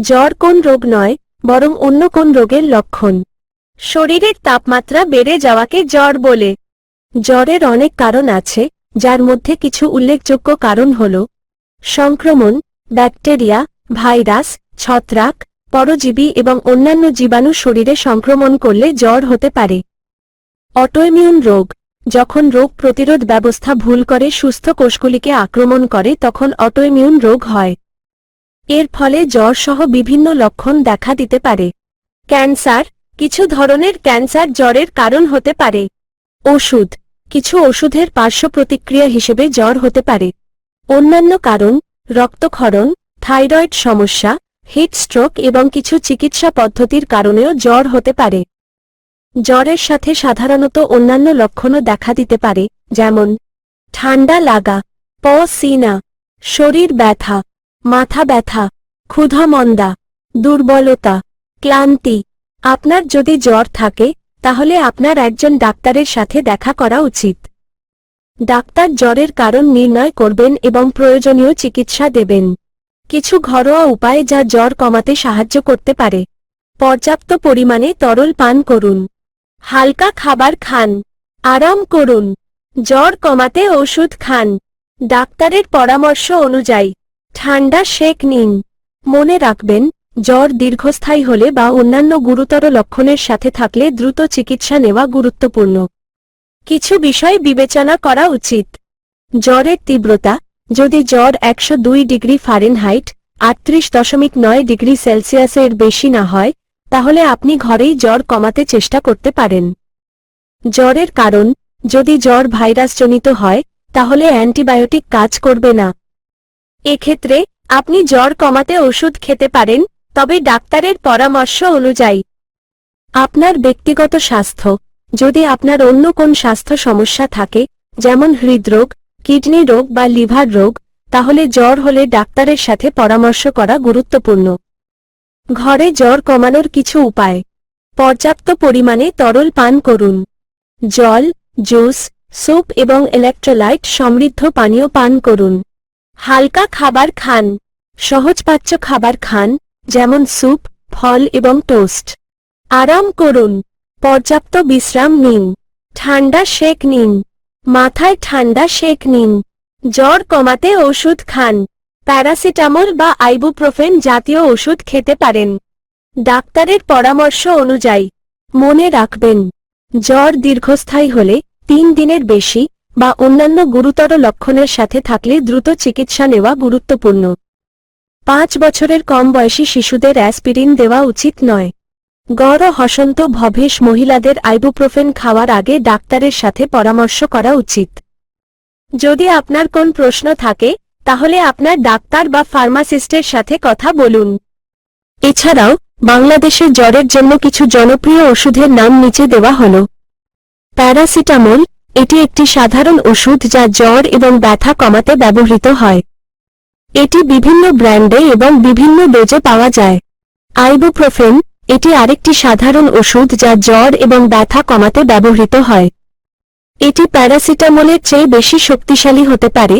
জ্বর কোন রোগ নয়, বরং অন্য কোন রোগের লক্ষণ। শরীরের তাপমাত্রা বেড়ে যাওয়াকে জ্বর বলে। জ্বরের অনেক কারণ আছে, যার মধ্যে কিছু উল্লেখযোগ্য কারণ হল সংক্রমণ, ব্যাকটেরিয়া, ভাইরাস, ছত্রাক, পরজীবী এবং অন্যান্য জীবাণু শরীরে সংক্রমণ করলে জ্বর হতে পারে। অটোইমিউন রোগ, যখন রোগ প্রতিরোধ ব্যবস্থা ভুল করে সুস্থ কোষগুলিকে আক্রমণ করে, তখন অটোইমিউন রোগ হয়। এর ফলে জ্বর সহ বিভিন্ন লক্ষণ দেখা দিতে পারে। ক্যান্সার, কিছু ধরনের ক্যান্সার জ্বরের কারণ হতে পারে। ওষুধ, কিছু ওষুধের পার্শ্ব প্রতিক্রিয়া হিসেবে জ্বর হতে পারে। অন্যান্য কারণ, রক্তক্ষরণ, থাইরয়েড সমস্যা, হিট স্ট্রোক এবং কিছু চিকিৎসা পদ্ধতির কারণেও জ্বর হতে পারে। জ্বরের সাথে সাধারণত অন্যান্য লক্ষণও দেখা দিতে পারে, যেমন ঠান্ডা লাগা প সিনা শরীর ব্যথা মাথা ব্যথা ক্ষুধামন্দা দুর্বলতা, ক্লান্তি। আপনার যদি জ্বর থাকে, তাহলে আপনার একজন ডাক্তারের সাথে দেখা করা উচিত। ডাক্তার জ্বরের কারণ নির্ণয় করবেন এবং প্রয়োজনীয় চিকিৎসা দেবেন। কিছু ঘরোয়া উপায় যা জ্বর কমাতে সাহায্য করতে পারে। পর্যাপ্ত পরিমাণে তরল পান করুন। হালকা খাবার খান। আরাম করুন। জ্বর কমাতে ওষুধ খান। ডাক্তারের পরামর্শ অনুযায়ী ঠান্ডা শেক নিন। মনে রাখবেন, জ্বর দীর্ঘস্থায়ী হলে বা অন্যান্য গুরুতর লক্ষণের সাথে থাকলে দ্রুত চিকিৎসা নেওয়া গুরুত্বপূর্ণ। কিছু বিষয় বিবেচনা করা উচিত। জ্বরের তীব্রতা, যদি জ্বর একশো দুই ডিগ্রি ফারেনহাইট, আটত্রিশ দশমিক নয় ডিগ্রি সেলসিয়াসের বেশি না হয়, তাহলে আপনি ঘরেই জ্বর কমাতে চেষ্টা করতে পারেন। জ্বরের কারণ, যদি জ্বর ভাইরাসজনিত হয়, তাহলে অ্যান্টিবায়োটিক কাজ করবে না। এক্ষেত্রে আপনি জ্বর কমাতে ওষুধ খেতে পারেন, তবে ডাক্তারের পরামর্শ অনুযায়ী। আপনার ব্যক্তিগত স্বাস্থ্য। যদি আপনার অন্য কোন স্বাস্থ্য সমস্যা থাকে, যেমন হৃদরোগ, কিডনি রোগ বা লিভার রোগ, তাহলে জ্বর হলে ডাক্তারের সাথে পরামর্শ করা গুরুত্বপূর্ণ। ঘরে জ্বর কমানোর কিছু উপায়। পর্যাপ্ত পরিমাণে তরল পান করুন। জল, জুস, স্যুপ এবং ইলেকট্রোলাইট সমৃদ্ধ পানীয় পান করুন। হালকা খাবার খান। সহজপাচ্য খাবার খান, যেমন স্যুপ, ফল এবং টোস্ট। আরাম করুন। পর্যাপ্ত বিশ্রাম নিন। ঠান্ডা শেক নিন। মাথায় ঠান্ডা শেক নিন। জ্বর কমাতে ওষুধ খান। প্যারাসিটামল বা আইবুপ্রোফেন জাতীয় ওষুধ খেতে পারেন। ডাক্তারের পরামর্শ অনুযায়ী, মনে রাখবেন, জ্বর দীর্ঘস্থায়ী হলে তিন দিনের বেশি বা অন্যান্য গুরুতর লক্ষণের সাথে থাকলে দ্রুত চিকিৎসা নেওয়া গুরুত্বপূর্ণ। পাঁচ বছরের কম বয়সী শিশুদের অ্যাসপিরিন দেওয়া উচিত নয়। গড় হসন্ত ভবেশ মহিলাদের আইবুপ্রোফেন খাওয়ার আগে ডাক্তারের সাথে পরামর্শ করা উচিত। যদি আপনার কোন প্রশ্ন থাকে, তাহলে আপনার ডাক্তার বা ফার্মাসিস্টের সাথে কথা বলুন। এছাড়াও বাংলাদেশের জ্বরের জন্য কিছু জনপ্রিয় ওষুধের নাম নিচে দেওয়া হল। প্যারাসিটামল এটি একটি সাধারণ ওষুধ যা জ্বর এবং ব্যথা কমাতে ব্যবহৃত হয়। এটি বিভিন্ন ব্র্যান্ডে এবং বিভিন্ন ডোজে পাওয়া যায়। আইবোপ্রোফেন, এটি আরেকটি সাধারণ ওষুধ যা জ্বর এবং ব্যথা কমাতে ব্যবহৃত হয়। এটি প্যারাসিটামলের চেয়ে বেশি শক্তিশালী হতে পারে